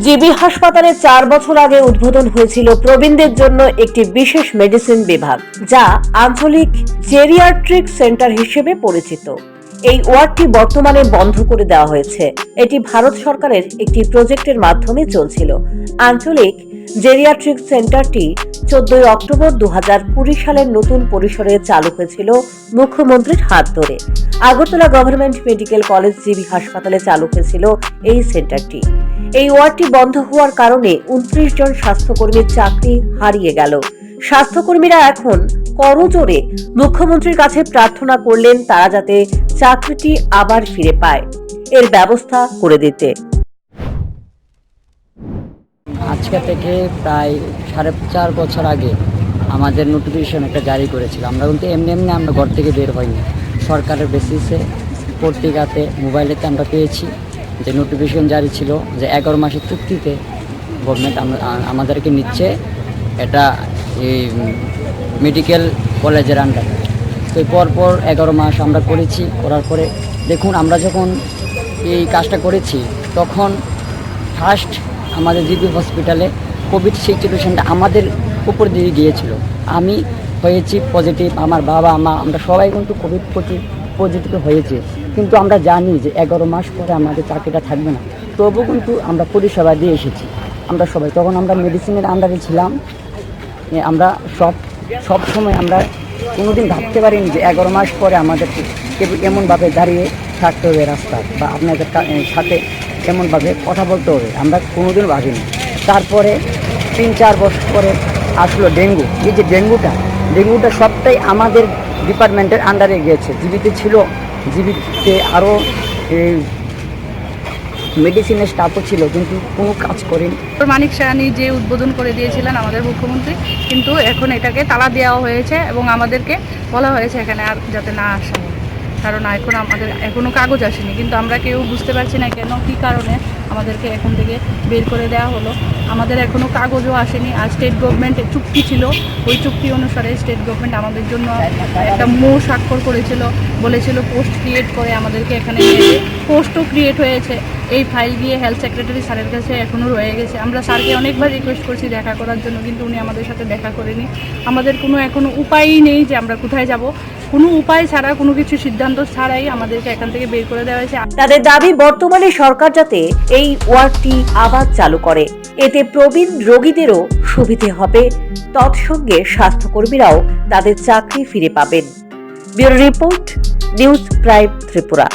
GB হাসপাতালে চার বছর আগে উদ্বোধন হয়েছিল প্রবীণদের জন্য একটি বিশেষ মেডিসিন বিভাগ, যা আঞ্চলিক জেরিয়াট্রিক সেন্টার হিসেবে পরিচিত। এই ওয়ার্ডটি বর্তমানে বন্ধ করে দেওয়া হয়েছে। এটি ভারত সরকারের একটি প্রজেক্টের মাধ্যমে চলছিল। আঞ্চলিক জেরিয়াট্রিক সেন্টারটি চোদ্দই অক্টোবর দু সালের নতুন পরিসরে চালু হয়েছিল মুখ্যমন্ত্রীর হাত ধরে। Agartala government medical college GB হাসপাতালে চালু হয়েছিল এই সেন্টারটি। এই ওয়ার্ডটি বন্ধ হওয়ার কারণে উনত্রিশ জন স্বাস্থ্যকর্মীর চাকরি হারিয়ে গেল। স্বাস্থ্যকর্মীরা এখন করজোরে মুখ্যমন্ত্রীর কাছে প্রার্থনা করলেন তারা যাতে চাকরিটি আবার ফিরে পায়। এর ব্যবস্থা করে দিতে। আজকে থেকে প্রায় সাড়ে চার বছর আগে আমাদের নোটিফিকেশন একটা জারি করেছিল। আমরা কিন্তু এমনি এমনি আমরা ঘর থেকে বের হইনি। সরকারের বেসিসে পত্রিকাতে মোবাইলেতে আমরা পেয়েছি যে নোটিফিকেশন জারি ছিল যে এগারো মাসের চুক্তিতে গভর্নমেন্ট আমাদেরকে নিচ্ছে এটা এই মেডিকেল কলেজের আন্ডারে তো পরপর এগারো মাস আমরা করেছি, করার পরে দেখুন আমরা যখন এই কাজটা করেছি, তখন ফার্স্ট আমাদের জিবি হসপিটালে কোভিড সিচুয়েশনটা আমাদের উপর দিয়ে গিয়েছিল। আমি হয়েছি পজিটিভ আমার বাবা, মা, আমরা সবাই কিন্তু কোভিড পজিটিভ হয়েছে। কিন্তু আমরা জানি যে এগারো মাস পরে আমাদের চাকরিটা থাকবে না। তবু কিন্তু আমরা পরিষেবা দিয়ে এসেছি। আমরা সবাই, তখন আমরা মেডিসিনের আন্ডারে ছিলাম। আমরা সব সব সময় আমরা কোনোদিন ভাবতে পারিনি যে এগারো মাস পরে আমাদের এমনভাবে দাঁড়িয়ে থাকতে হবে রাস্তা বা আপনাদের সাথে এমনভাবে কথা বলতে হবে, আমরা কোনোদিন ভাবিনি। তারপরে তিন, চার বছর পরে আসলো ডেঙ্গু। এই যে ডেঙ্গুটা ডেঙ্গুটা সবটাই আমাদের ডিপার্টমেন্টের আন্ডারে গিয়েছে। জীবিতে ছিল জীবিতে আরও মেডিসিনের স্টাফও ছিল, কিন্তু কোনো কাজ করেনি। মানিক সাহানি যে উদ্বোধন করে দিয়েছিলেন আমাদের মুখ্যমন্ত্রী, কিন্তু এখন এটাকে তালা দেওয়া হয়েছে এবং আমাদেরকে বলা হয়েছে এখানে আর যাতে না আসা। কারণ এখন আমাদের এখনও কাগজ আসেনি। কিন্তু আমরা কেউ বুঝতে পারছি না কেন, কী কারণে আমাদেরকে এখন থেকে বের করে দেওয়া হলো। আমাদের এখনও কাগজও আসেনি। আর স্টেট গভর্নমেন্টের চুক্তি ছিল। ওই চুক্তি অনুসারে স্টেট গভর্নমেন্ট আমাদের জন্য একটা মো স্বাক্ষর করেছিল। বলেছিল পোস্ট ক্রিয়েট করে আমাদেরকে এখানে পোস্টও ক্রিয়েট হয়েছে। এই ফাইল দিয়ে হেলথ সেক্রেটারি স্যারের কাছে এখনও রয়ে গেছে। আমরা স্যারকে অনেকবার রিকোয়েস্ট করছি দেখা করার জন্য, কিন্তু উনি আমাদের সাথে দেখা করেনি। আমাদের কোনো এখনও উপায়ই নেই যে আমরা কোথায় যাব। কোনো উপায় ছাড়া, কোনো কিছু সিদ্ধান্ত ছাড়াই আমাদেরকে এখান থেকে বের করে দেওয়া হয়েছে। তাদের দাবি, বর্তমানে সরকার যাতে এই ওয়ার্ডটি আবার চালু করে। এতে প্রবীণ রোগীদেরও সুবিধে হবে। তৎসঙ্গে স্বাস্থ্যকর্মীরাও তাদের চাকরি ফিরে পাবেন। Bureau report, news prime Tripura.